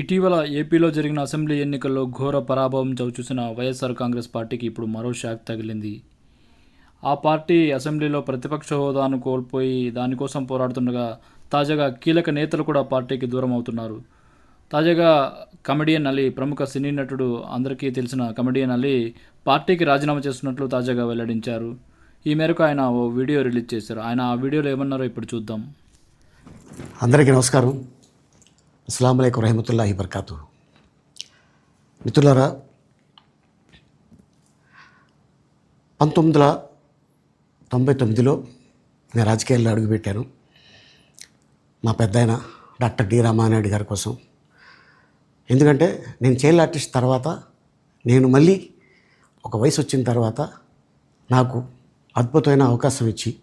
ఇటీవల ఏపీలో జరిగిన అసెంబ్లీ ఎన్నికల్లో ఘోర పరాభవం చవిచూసిన వైఎస్ఆర్ కాంగ్రెస్ పార్టీకి ఇప్పుడు మరో షాక్ తగిలింది. ఆ పార్టీ అసెంబ్లీలో ప్రతిపక్ష హోదాను కోల్పోయి దానికోసం పోరాడుతుండగా తాజాగా కీలక నేతలు కూడా పార్టీకి దూరం అవుతున్నారు. తాజాగా కమెడియన్ అలీ ప్రముఖ సినీ నటుడు అందరికీ తెలిసిన కమెడియన్ అలీ పార్టీకి రాజీనామా చేస్తున్నట్లు తాజాగా వెల్లడించారు. ఈ మేరకు ఆయన ఓ వీడియో రిలీజ్ చేశారు. ఆయన ఆ వీడియోలో ఏమన్నారో ఇప్పుడు చూద్దాం. అందరికీ నమస్కారం. అస్సలం అయికు రహమతుల్లాహి బర్కాతు మిత్రులారా పంతొమ్మిది వందల తొంభై తొమ్మిదిలో నేను రాజకీయాల్లో అడుగుపెట్టాను. మా పెద్ద ఆయన డాక్టర్ డి రామానాయుడు గారి కోసం. ఎందుకంటే నేను చైల్డ్ ఆర్టిస్ట్ తర్వాత నేను మళ్ళీ ఒక వయసు వచ్చిన తర్వాత నాకు అద్భుతమైన అవకాశం ఇచ్చి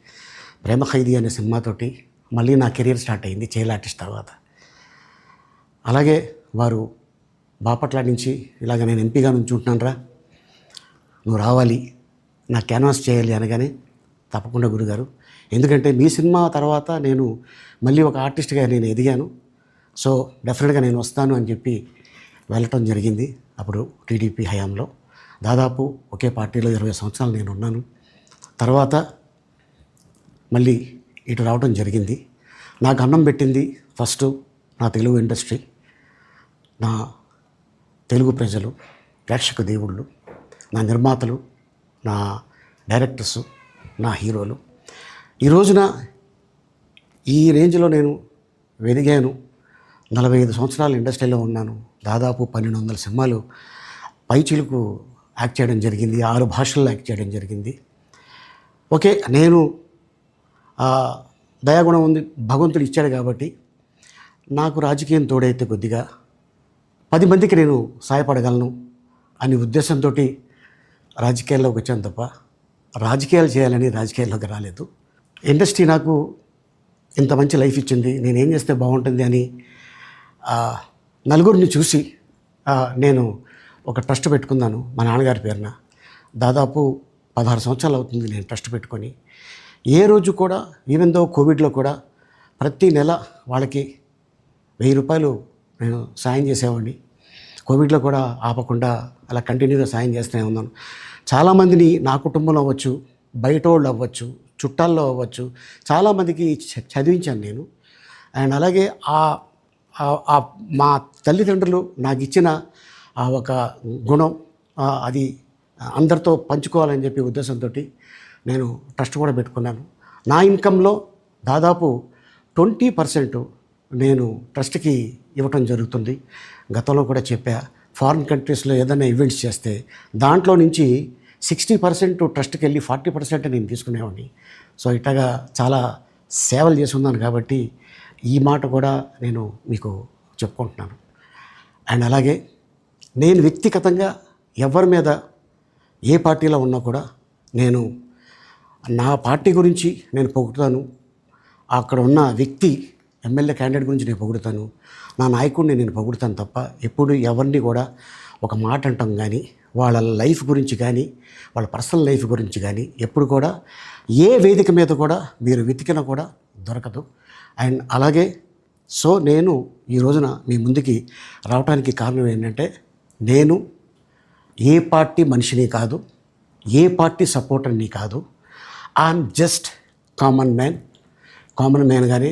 ప్రేమ ఖైదీ అనే సినిమాతోటి మళ్ళీ నా కెరీర్ స్టార్ట్ అయింది చైల్డ్ ఆర్టిస్ట్ తర్వాత. అలాగే వారు బాపట్ల నుంచి ఇలాగ నేను ఎంపీగా నుంచి ఉంటున్నాను రా నువ్వు రావాలి నా క్యాన్వాస్ చేయాలి అనగానే తప్పకుండా గురుగారు. ఎందుకంటే మీ సినిమా తర్వాత నేను మళ్ళీ ఒక ఆర్టిస్ట్గా నేను ఎదిగాను. సో డెఫినెట్గా నేను వస్తాను అని చెప్పి వెళ్ళటం జరిగింది అప్పుడు టీడీపీ హయాంలో. దాదాపు ఒకే పార్టీలో ఇరవై సంవత్సరాలు నేను ఉన్నాను. తర్వాత మళ్ళీ ఇటు రావడం జరిగింది. నాకు అన్నం పెట్టింది ఫస్ట్ నా తెలుగు ఇండస్ట్రీ నా తెలుగు ప్రజలు ప్రేక్షక దేవుళ్ళు నా నిర్మాతలు నా డైరెక్టర్స్ నా హీరోలు. ఈ రోజున ఈ రేంజ్లో నేను వెదిగాను. నలభై ఐదు సంవత్సరాలు ఇండస్ట్రీలో ఉన్నాను. దాదాపు పన్నెండు వందల సినిమాలు పైచిలకు యాక్ట్ చేయడం జరిగింది. ఆరు భాషల్లో యాక్ట్ చేయడం జరిగింది. ఓకే నేను దయాగుణం ఉంది భగవంతుడు ఇచ్చాడు కాబట్టి నాకు రాజకీయం తోడైతే కొద్దిగా పది మందికి నేను సహాయపడగలను అనే ఉద్దేశంతో రాజకీయాల్లోకి వచ్చాను తప్ప రాజకీయాలు చేయాలని రాజకీయాల్లోకి రాలేదు. ఇండస్ట్రీ నాకు ఇంత మంచి లైఫ్ ఇచ్చింది. నేను ఏం చేస్తే బాగుంటుంది అని నలుగురిని చూసి నేను ఒక ట్రస్ట్ పెట్టుకున్నాను మా నాన్నగారి పేరున. దాదాపు పదహారు సంవత్సరాలు అవుతుంది నేను ట్రస్ట్ పెట్టుకొని. ఏ రోజు కూడా ఈవెన్ దో కోవిడ్లో కూడా ప్రతి నెల వాళ్ళకి వెయ్యి రూపాయలు నేను సాయం చేసేవాడిని. కోవిడ్లో కూడా ఆపకుండా అలా కంటిన్యూగా సాయం చేస్తూనే ఉన్నాను. చాలామందిని నా కుటుంబంలో అవ్వచ్చు బయట వాళ్ళు అవ్వచ్చు చుట్టాల్లో అవ్వచ్చు చాలామందికి చ- చదివించాను నేను. అండ్ అలాగే ఆ ఆ- మా తల్లిదండ్రులు నాకు ఇచ్చిన ఆ ఒక గుణం అది అందరితో పంచుకోవాలని చెప్పి ఉద్దేశంతో నేను ట్రస్ట్ కూడా పెట్టుకున్నాను. నా ఇన్కంలో దాదాపు ట్వంటీ పర్సెంట్ నేను ట్రస్ట్కి ఇవ్వటం జరుగుతుంది. గతంలో కూడా చెప్పా ఫారిన్ కంట్రీస్లో ఏదైనా ఈవెంట్స్ చేస్తే దాంట్లో నుంచి సిక్స్టీ పర్సెంట్ ట్రస్ట్కి వెళ్ళి ఫార్టీ పర్సెంట్ నేను తీసుకునేవాడిని. సో ఇట్లాగా చాలా సేవలు చేసి ఉన్నాను కాబట్టి ఈ మాట కూడా నేను మీకు చెప్పుకుంటున్నాను. అండ్ అలాగే నేను వ్యక్తిగతంగా ఎవరి మీద ఏ పార్టీలో ఉన్నా కూడా నేను నా పార్టీ గురించి నేను పొగుతాను అక్కడ ఉన్న వ్యక్తి ఎమ్మెల్యే క్యాండిడేట్ గురించి నేను పొగుడుతాను. నా నాయకుడిని నేను పొగుడుతాను తప్ప ఎప్పుడు ఎవరిని కూడా ఒక మాట అంటాం కానీ వాళ్ళ లైఫ్ గురించి కానీ వాళ్ళ పర్సనల్ లైఫ్ గురించి కానీ ఎప్పుడు కూడా ఏ వేదిక మీద కూడా మీరు వెతికినా కూడా దొరకదు. అండ్ అలాగే సో నేను ఈ రోజున మీ ముందుకి రావడానికి కారణం ఏంటంటే నేను ఏ పార్టీ మనిషిని కాదు ఏ పార్టీ సపోర్టర్ని కాదు I'm just common man. Common మ్యాన్గానే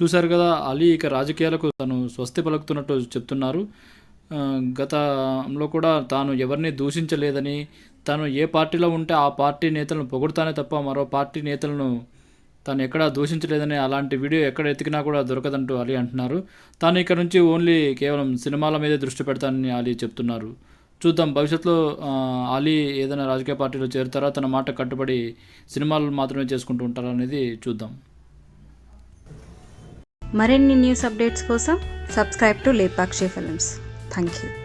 చూశారు కదా అలీ ఇక రాజకీయాలకు తను స్వస్తి పలుకుతున్నట్టు చెప్తున్నారు. గతంలో కూడా తాను ఎవరిని దూషించలేదని తాను ఏ పార్టీలో ఉంటే ఆ పార్టీ నేతలను పొగుడుతానే తప్ప మరో పార్టీ నేతలను తాను ఎక్కడా దూషించలేదని అలాంటి వీడియో ఎక్కడ ఎతికినా కూడా దొరకదంటూ అలీ అంటున్నారు. తాను ఇక్కడ నుంచి ఓన్లీ కేవలం సినిమాల మీదే దృష్టి పెడతానని అలీ చెప్తున్నారు. చూద్దాం భవిష్యత్తులో అలీ ఏదైనా రాజకీయ పార్టీలో చేరుతారా? తన మాట కట్టుబడి సినిమాలు మాత్రమే చేసుకుంటూ ఉంటారా అనేది చూద్దాం. మరిన్ని న్యూస్ అప్డేట్స్ కోసం subscribe to Lepakshi films. Thank you